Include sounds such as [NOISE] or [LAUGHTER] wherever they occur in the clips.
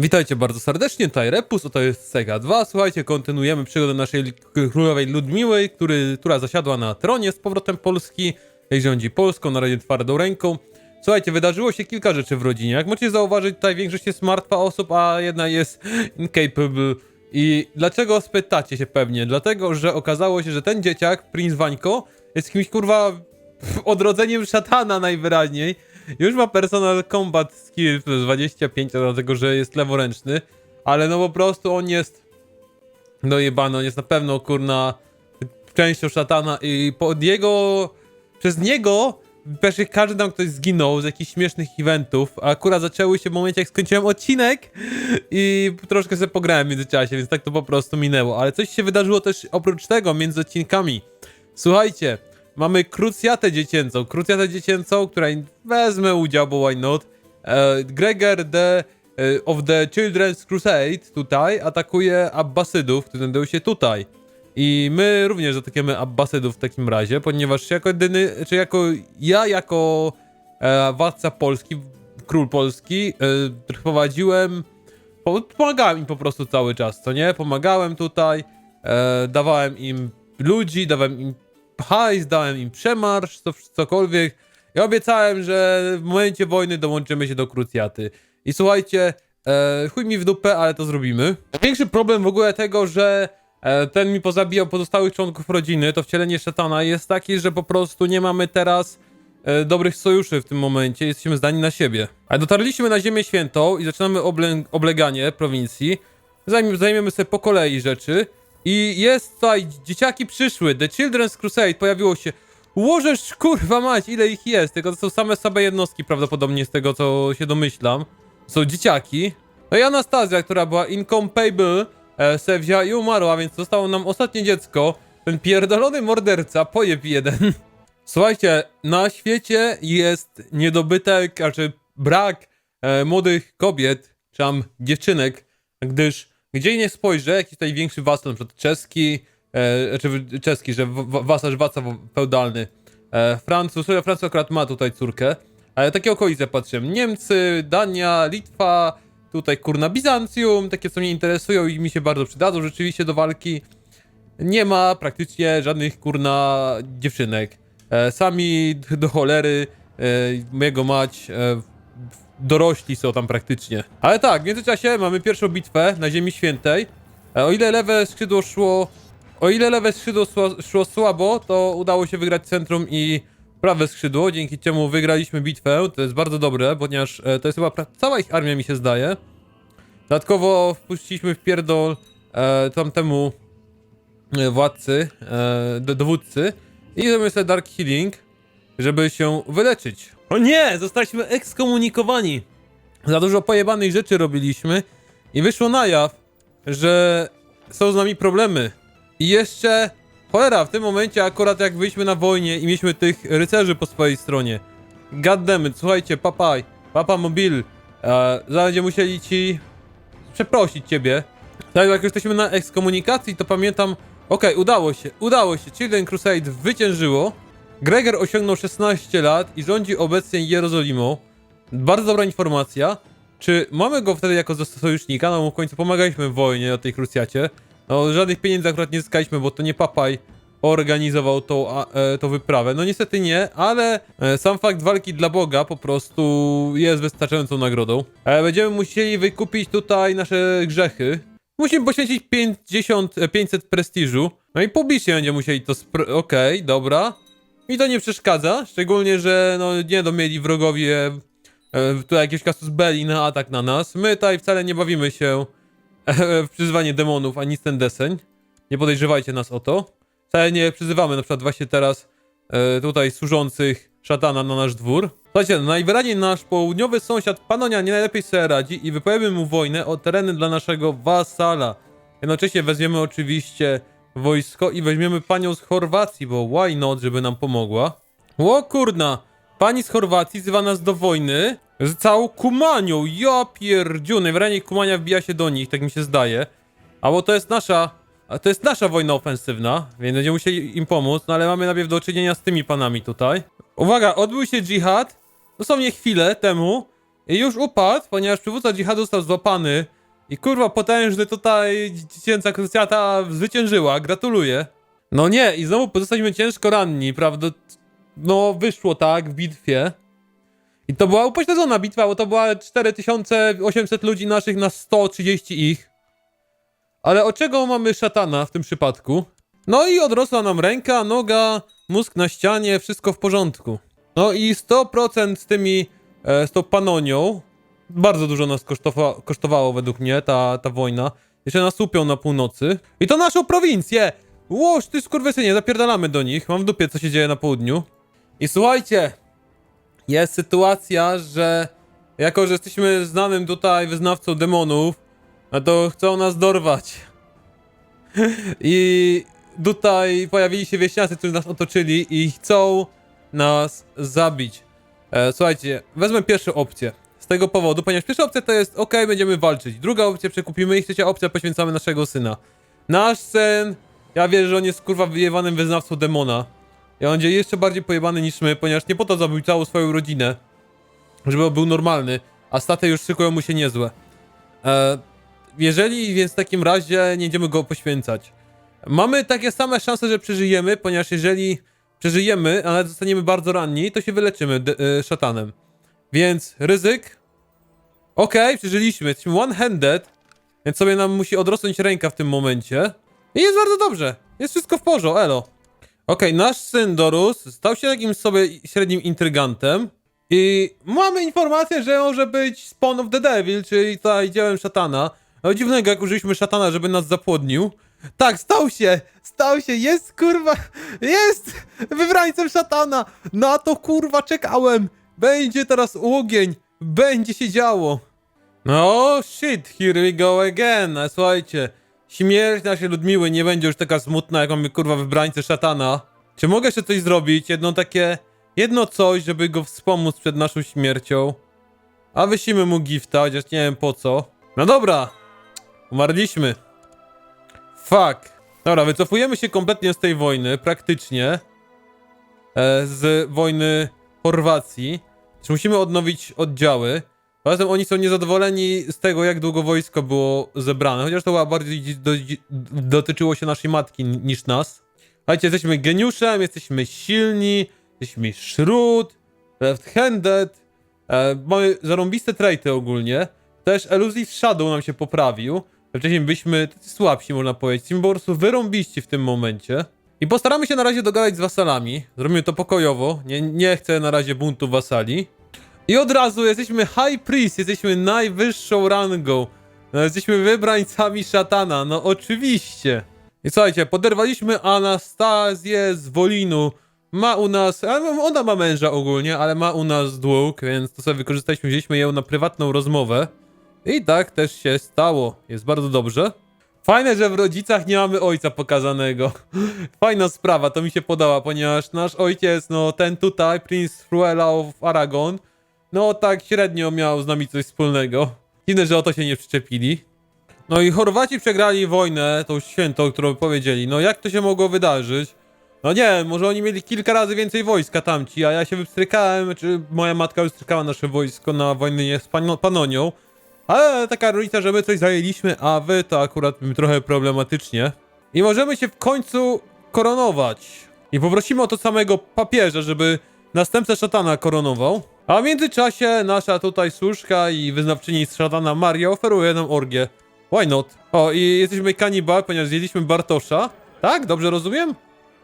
Witajcie bardzo serdecznie, tutaj Repus, to jest Sega 2. Słuchajcie, kontynuujemy przygodę naszej królowej Ludmiły, który, która zasiadła na tronie z powrotem Polski, i rządzi Polską na razie twardą ręką. Słuchajcie, wydarzyło się kilka rzeczy w rodzinie. Jak możecie zauważyć, tutaj większość jest martwa osób, a jedna jest [LAUGHS] incapable. I dlaczego spytacie się pewnie? Dlatego, że okazało się, że ten dzieciak, Prince Wańko, jest kimś kurwa [LAUGHS] odrodzeniem szatana najwyraźniej. Już ma personal combat skill plus 25, dlatego że jest leworęczny, ale no po prostu on jest dojebany, on jest na pewno kurna częścią szatana i pod jego, przez niego Pewnie każdy tam ktoś zginął z jakichś śmiesznych eventów, a akurat zaczęły się w momencie, jak skończyłem odcinek i troszkę sobie pograłem w międzyczasie, więc tak to po prostu minęło. Ale coś się wydarzyło też oprócz tego między odcinkami. Słuchajcie, mamy krucjatę dziecięcą, krucjatę dziecięcą, której wezmę udział, bo why not. E, Gregor the, e, of the Children's Crusade tutaj atakuje Abbasydów, którzy znajdują się tutaj. I my również atakujemy Abbasydów w takim razie, ponieważ jako jedyny, czy jako ja jako e, władca Polski, król Polski, e, prowadziłem, po, pomagałem im po prostu cały czas, co nie? Pomagałem tutaj, e, dawałem im ludzi, dawałem im hajs, dałem im przemarsz, co, cokolwiek. I obiecałem, że w momencie wojny dołączymy się do krucjaty. I słuchajcie, e, chuj mi w dupę, ale to zrobimy. Większy problem w ogóle tego, że e, ten mi pozabijał pozostałych członków rodziny, to wcielenie szatana jest taki, że po prostu nie mamy teraz e, dobrych sojuszy w tym momencie, jesteśmy zdani na siebie. Ale dotarliśmy na Ziemię Świętą i zaczynamy oble obleganie prowincji. Zajmie, zajmiemy sobie po kolei rzeczy. I jest tutaj, dzieciaki przyszły, The Children's Crusade pojawiło się. Łożesz, kurwa mać, ile ich jest? Tylko to są same same jednostki prawdopodobnie z tego, co się domyślam. Są dzieciaki. No i Anastazja, która była incompatible, e, se wzięła i umarła, więc zostało nam ostatnie dziecko. Ten pierdolony morderca, pojeb jeden. [LAUGHS] Słuchajcie, na świecie jest niedobytek, znaczy brak e, młodych kobiet, czy tam dziewczynek, gdyż gdzie nie spojrzę, jakiś tutaj większy wasal, na przykład czeski, e, czy czeski, że wasarz waca feudalny, e, Francuz, Francuz akurat ma tutaj córkę, ale takie okolice patrzyłem, Niemcy, Dania, Litwa, tutaj kurna Bizancjum, takie co mnie interesują i mi się bardzo przydadzą rzeczywiście do walki, nie ma praktycznie żadnych kurna dziewczynek. E, sami do cholery, e, mojego mać, e, dorośli są tam praktycznie. Ale tak, w międzyczasie mamy pierwszą bitwę na Ziemi Świętej. E, o ile lewe skrzydło szło. O ile lewe skrzydło szło, słabo, to udało się wygrać centrum i prawe skrzydło, dzięki czemu wygraliśmy bitwę. To jest bardzo dobre, ponieważ e, to jest chyba cała ich armia mi się zdaje. Dodatkowo wpuściliśmy w pierdol e, tamtemu e, władcy, e, do, dowódcy i zrobimy sobie Dark Healing, żeby się wyleczyć. O nie! Zostaliśmy ekskomunikowani! Za dużo pojebanych rzeczy robiliśmy i wyszło na jaw, że są z nami problemy. I jeszcze, cholera, w tym momencie akurat jak byliśmy na wojnie i mieliśmy tych rycerzy po swojej stronie. Goddammit, słuchajcie, papaj, papa mobil, e, będziemy musieli ci przeprosić ciebie. Tak, jak jesteśmy na ekskomunikacji, to pamiętam. Okej, udało się, udało się. Children Crusade wyciężyło. Gregor osiągnął 16 lat i rządzi obecnie Jerozolimą. Bardzo dobra informacja. Czy mamy go wtedy jako sojusznika? No, w końcu pomagaliśmy w wojnie o tej krucjacie. No, żadnych pieniędzy akurat nie zyskaliśmy, bo to nie papaj organizował tą, e, tą wyprawę. No niestety nie, ale e, sam fakt walki dla Boga po prostu jest wystarczającą nagrodą. E, będziemy musieli wykupić tutaj nasze grzechy. Musimy poświęcić 50, e, 500 prestiżu. No i publicznie będziemy musieli to. Okej, dobra. Mi to nie przeszkadza, szczególnie, że no nie do mieli wrogowie e, tu jakiś kasus belli na atak na nas. My tutaj wcale nie bawimy się e, w przyzywanie demonów ani ten deseń. Nie podejrzewajcie nas o to. Wcale nie przyzywamy na przykład właśnie teraz e, tutaj służących szatana na nasz dwór. Słuchajcie, no najwyraźniej nasz południowy sąsiad Panonia nie najlepiej sobie radzi i wypowiemy mu wojnę o tereny dla naszego wasala. Jednocześnie weźmiemy oczywiście wojsko i weźmiemy panią z Chorwacji, bo why not, żeby nam pomogła. O kurna! Pani z Chorwacji wzywa nas do wojny z całą Kumanią. Ja pierdziu, najwyraźniej Kumania wbija się do nich, tak mi się zdaje. A bo to jest nasza, to jest nasza wojna ofensywna, więc będziemy musieli im pomóc, no ale mamy najpierw do czynienia z tymi panami tutaj. Uwaga, odbył się dżihad, dosłownie chwilę temu i już upadł, ponieważ przywódca dżihadu został złapany i kurwa potężny tutaj dziecięca krucjata zwyciężyła, gratuluję. No nie, i znowu pozostaliśmy ciężko ranni, prawda? No wyszło tak w bitwie. I to była upośledzona bitwa, bo to była 4800 ludzi naszych na 130 ich. Ale od czego mamy szatana w tym przypadku? No i odrosła nam ręka, noga, mózg na ścianie, wszystko w porządku. No i 100% z tymi, e, z tą panonią, bardzo dużo nas kosztowa kosztowało według mnie ta, ta wojna. Jeszcze nas łupią na północy. I to naszą prowincję! Łoż, ty skurwysynie, zapierdalamy do nich. Mam w dupie, co się dzieje na południu. I słuchajcie, jest sytuacja, że jako, że jesteśmy znanym tutaj wyznawcą demonów, no to chcą nas dorwać. I tutaj pojawili się wieśniacy, którzy nas otoczyli i chcą nas zabić. E, słuchajcie, wezmę pierwszą opcję. Z tego powodu, ponieważ pierwsza opcja to jest ok, będziemy walczyć. Druga opcja przekupimy i trzecia opcja poświęcamy naszego syna. Nasz syn, ja wierzę, że on jest kurwa wyjebanym wyznawcą demona. I on będzie jeszcze bardziej pojebany niż my, ponieważ nie po to zabił całą swoją rodzinę, żeby był normalny, a staty już szykują mu się niezłe. E, jeżeli więc w takim razie nie będziemy go poświęcać. Mamy takie same szanse, że przeżyjemy, ponieważ jeżeli przeżyjemy, a nawet zostaniemy bardzo ranni, to się wyleczymy e, szatanem. Więc ryzyk. Okej, przeżyliśmy, jesteśmy one-handed, więc sobie nam musi odrosnąć ręka w tym momencie. I jest bardzo dobrze, jest wszystko w porządku, elo. Okej, nasz syn Dorus stał się jakimś sobie średnim intrygantem. I mamy informację, że może być Spawn of the Devil, czyli tutaj dziełem szatana. Ale dziwnego, jak użyliśmy szatana, żeby nas zapłodnił. Tak, stał się! Stał się! Jest kurwa! Jest! Wybrańcem szatana! Na to kurwa czekałem! Będzie teraz ogień! Będzie się działo! No shit, here we go again! Słuchajcie, śmierć naszej Ludmiły nie będzie już taka smutna, jak mamy kurwa wybrańcę szatana. Czy mogę jeszcze coś zrobić? Jedno takie... Jedno coś, żeby go wspomóc przed naszą śmiercią. A wysimy mu gifta, chociaż nie wiem po co. No dobra! Umarliśmy. Fuck. Dobra, wycofujemy się kompletnie z tej wojny, praktycznie. E, z wojny Chorwacji. Czy musimy odnowić oddziały. Poza tym oni są niezadowoleni z tego, jak długo wojsko było zebrane, chociaż to bardziej do, dotyczyło się naszej matki ni- niż nas. Słuchajcie, jesteśmy geniuszem, jesteśmy silni, jesteśmy shrewd, left-handed, e, mamy zarąbiste traity ogólnie. Też Elusive Shadow nam się poprawił. Wcześniej byliśmy słabsi, można powiedzieć. Jesteśmy po wyrąbiści w tym momencie. I postaramy się na razie dogadać z wasalami. Zrobimy to pokojowo. Nie, nie chcę na razie buntu wasali. I od razu jesteśmy High Priest, jesteśmy najwyższą rangą. No, jesteśmy wybrańcami szatana, no oczywiście. I słuchajcie, poderwaliśmy Anastazję z Wolinu. Ma u nas, a ona ma męża ogólnie, ale ma u nas dług, więc to sobie wykorzystaliśmy, wzięliśmy ją na prywatną rozmowę. I tak też się stało. Jest bardzo dobrze. Fajne, że w rodzicach nie mamy ojca pokazanego. [LAUGHS] Fajna sprawa, to mi się podoba, ponieważ nasz ojciec, no ten tutaj, Prince Fruela of Aragon, no tak średnio miał z nami coś wspólnego. Dziwne, że o to się nie przyczepili. No i Chorwaci przegrali wojnę, tą świętą, którą powiedzieli. No jak to się mogło wydarzyć? No nie może oni mieli kilka razy więcej wojska tamci, a ja się wypstrykałem, czy moja matka wypstrykała nasze wojsko na wojnie z Pano- Panonią. Ale taka różnica, że my coś zajęliśmy, a wy to akurat trochę problematycznie. I możemy się w końcu koronować. I poprosimy o to samego papieża, żeby następcę szatana koronował. A w międzyczasie nasza tutaj służka i wyznawczyni z szatana Maria oferuje nam orgię. Why not? O, i jesteśmy kanibal, ponieważ zjedliśmy Bartosza. Tak? Dobrze rozumiem?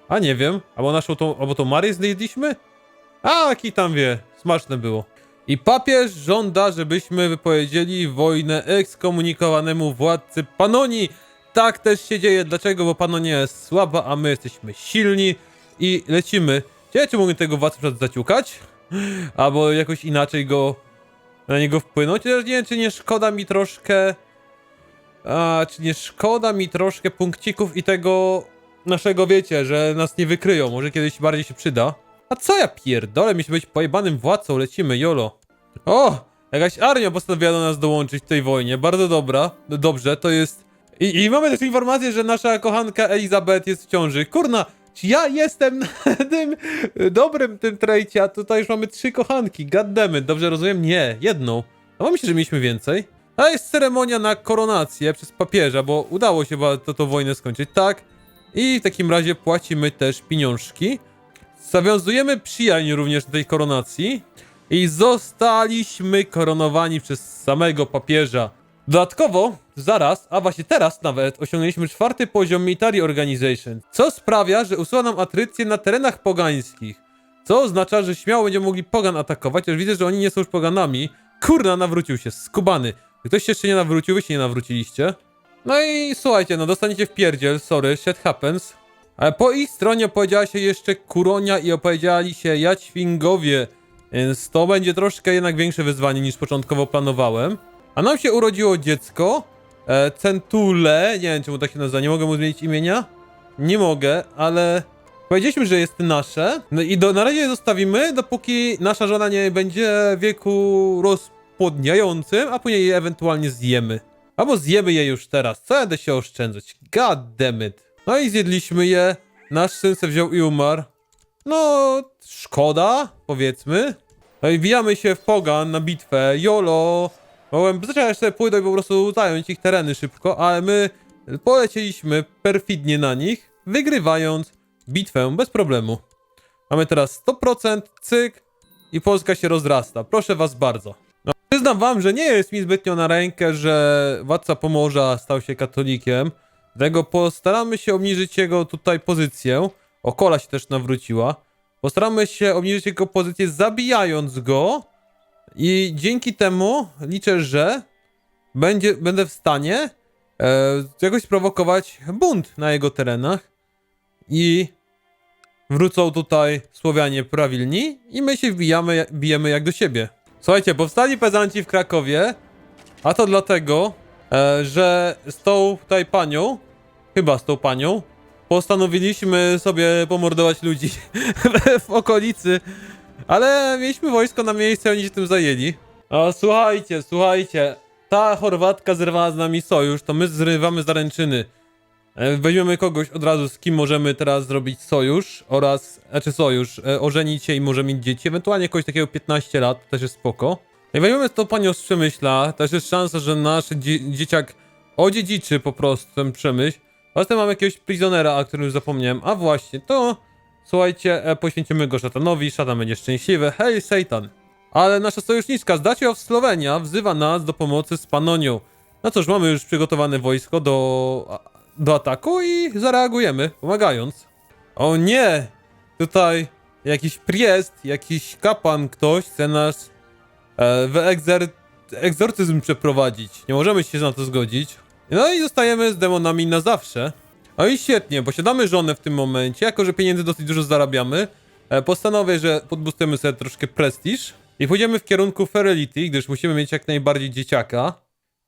A nie wiem. Albo naszą tą, albo tą Marię zjedliśmy? A, jaki tam wie. Smaczne było. I papież żąda, żebyśmy wypowiedzieli wojnę ekskomunikowanemu władcy Panonii. Tak też się dzieje. Dlaczego? Bo Panonia jest słaba, a my jesteśmy silni i lecimy. Ciekawe, czy mogę tego władcę zaciukać? Albo jakoś inaczej go na niego wpłynąć. Chociaż nie wiem, czy nie szkoda mi troszkę... A, czy nie szkoda mi troszkę punkcików i tego naszego, wiecie, że nas nie wykryją. Może kiedyś bardziej się przyda. A co ja pierdolę, mi się być pojebanym władcą, lecimy, jolo. O! Jakaś armia postanowiła do nas dołączyć w tej wojnie, bardzo dobra, dobrze, to jest... I, I mamy też informację, że nasza kochanka Elizabeth jest w ciąży. Kurna, czy ja jestem [LAUGHS] tym dobrym tym trejcie, a tutaj już mamy trzy kochanki, goddammit, dobrze rozumiem? Nie, jedną. No myślę, że mieliśmy więcej. A jest ceremonia na koronację przez papieża, bo udało się to, to wojnę skończyć, tak? I w takim razie płacimy też pieniążki. Zawiązujemy przyjaźń również do tej koronacji. I zostaliśmy koronowani przez samego papieża. Dodatkowo, zaraz, a właśnie teraz nawet, osiągnęliśmy czwarty poziom Military Organization, co sprawia, że usuwa nam atrycję na terenach pogańskich. Co oznacza, że śmiało będziemy mogli pogan atakować, chociaż widzę, że oni nie są już poganami. Kurna, nawrócił się, skubany. Ktoś się jeszcze nie nawrócił, wy się nie nawróciliście. No i słuchajcie, no dostaniecie w pierdziel, sorry, shit happens. Ale po ich stronie opowiedziała się jeszcze Kuronia i opowiedzieli się Jaćwingowie, więc to będzie troszkę jednak większe wyzwanie niż początkowo planowałem. A nam się urodziło dziecko, e, Centule, nie wiem czemu tak się nazywa, nie mogę mu zmienić imienia? Nie mogę, ale powiedzieliśmy, że jest nasze, no i do, na razie je zostawimy, dopóki nasza żona nie będzie wieku rozpłodniającym, a później je ewentualnie zjemy. Albo zjemy je już teraz, co będę się oszczędzać, god damn it. No i zjedliśmy je, nasz syn se wziął i umarł. No, szkoda, powiedzmy. No i wbijamy się w Pogan na bitwę, jolo. Mogłem zacząć sobie pójdę i po prostu zająć ich tereny szybko, ale my polecieliśmy perfidnie na nich, wygrywając bitwę bez problemu. Mamy teraz 100%, cyk i Polska się rozrasta. Proszę was bardzo. No, przyznam wam, że nie jest mi zbytnio na rękę, że władca Pomorza stał się katolikiem. Dlatego postaramy się obniżyć jego tutaj pozycję. O, Kola się też nawróciła. Postaramy się obniżyć jego pozycję zabijając go. I dzięki temu liczę, że będzie, będę w stanie e, jakoś sprowokować bunt na jego terenach. I wrócą tutaj Słowianie prawilni i my się wbijamy, bijemy jak do siebie. Słuchajcie, powstali pezanci w Krakowie, a to dlatego, e, że z tą tutaj panią, chyba z tą panią, postanowiliśmy sobie pomordować ludzi [LAUGHS] w okolicy, ale mieliśmy wojsko na miejsce, oni się tym zajęli. A słuchajcie, słuchajcie, ta Chorwatka zerwała z nami sojusz, to my zrywamy zaręczyny. E, Weźmiemy kogoś od razu, z kim możemy teraz zrobić sojusz oraz, znaczy sojusz, e, ożenić się i może mieć dzieci, ewentualnie kogoś takiego 15 lat, to też jest spoko. I weźmiemy tą panią z Przemyśla, też jest szansa, że nasz dzie dzieciak odziedziczy po prostu ten Przemyśl. Poza tym mamy jakiegoś prisonera, o którym już zapomniałem, a właśnie, to słuchajcie, e, poświęcimy go szatanowi, szatan będzie szczęśliwy, hej Satan. Ale nasza sojuszniczka z Dacia Słowenia wzywa nas do pomocy z Panonią. No cóż, mamy już przygotowane wojsko do, do ataku i zareagujemy, pomagając. O nie! Tutaj jakiś priest, jakiś kapłan, ktoś chce nas e, w egzer, egzorcyzm przeprowadzić. Nie możemy się na to zgodzić. No i zostajemy z demonami na zawsze. No i świetnie, posiadamy żonę w tym momencie, jako że pieniędzy dosyć dużo zarabiamy. E, postanowię, że podbustujemy sobie troszkę prestiż i pójdziemy w kierunku Ferelity, gdyż musimy mieć jak najbardziej dzieciaka.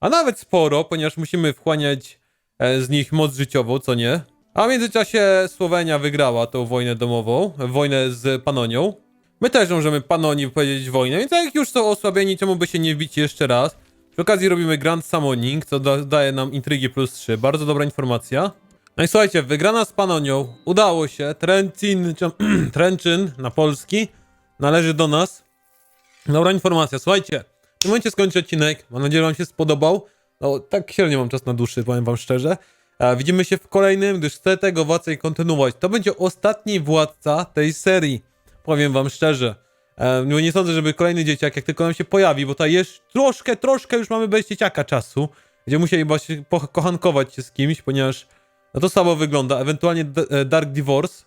A nawet sporo, ponieważ musimy wchłaniać e, z nich moc życiową, co nie? A w międzyczasie Słowenia wygrała tą wojnę domową, wojnę z Panonią. My też możemy Panonii wypowiedzieć wojnę, więc jak już są osłabieni, czemu by się nie wbić jeszcze raz? Przy okazji robimy Grand Summoning, co da daje nam intrygi plus 3. Bardzo dobra informacja. No i słuchajcie, wygrana z Panonią. Udało się. Trencin, czy, [CLEARS THROAT] Trenczyn na polski należy do nas. Dobra informacja. Słuchajcie, w tym momencie skończę odcinek. Mam nadzieję, że wam się spodobał. No, tak średnio mam czas na dłuższy, powiem wam szczerze. E, widzimy się w kolejnym, gdyż chcę tego władcę kontynuować. To będzie ostatni władca tej serii. Powiem wam szczerze. No nie sądzę, żeby kolejny dzieciak, jak tylko nam się pojawi, bo tutaj jest troszkę, troszkę już mamy bez dzieciaka czasu. Gdzie musieli właśnie pokochankować się z kimś, ponieważ no to samo wygląda. Ewentualnie e, Dark Divorce.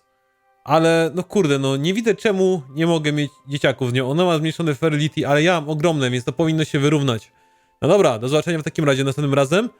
Ale no kurde, no nie widzę czemu nie mogę mieć dzieciaków z nią. Ona ma zmniejszone fertility, ale ja mam ogromne, więc to powinno się wyrównać. No dobra, do zobaczenia w takim razie następnym razem.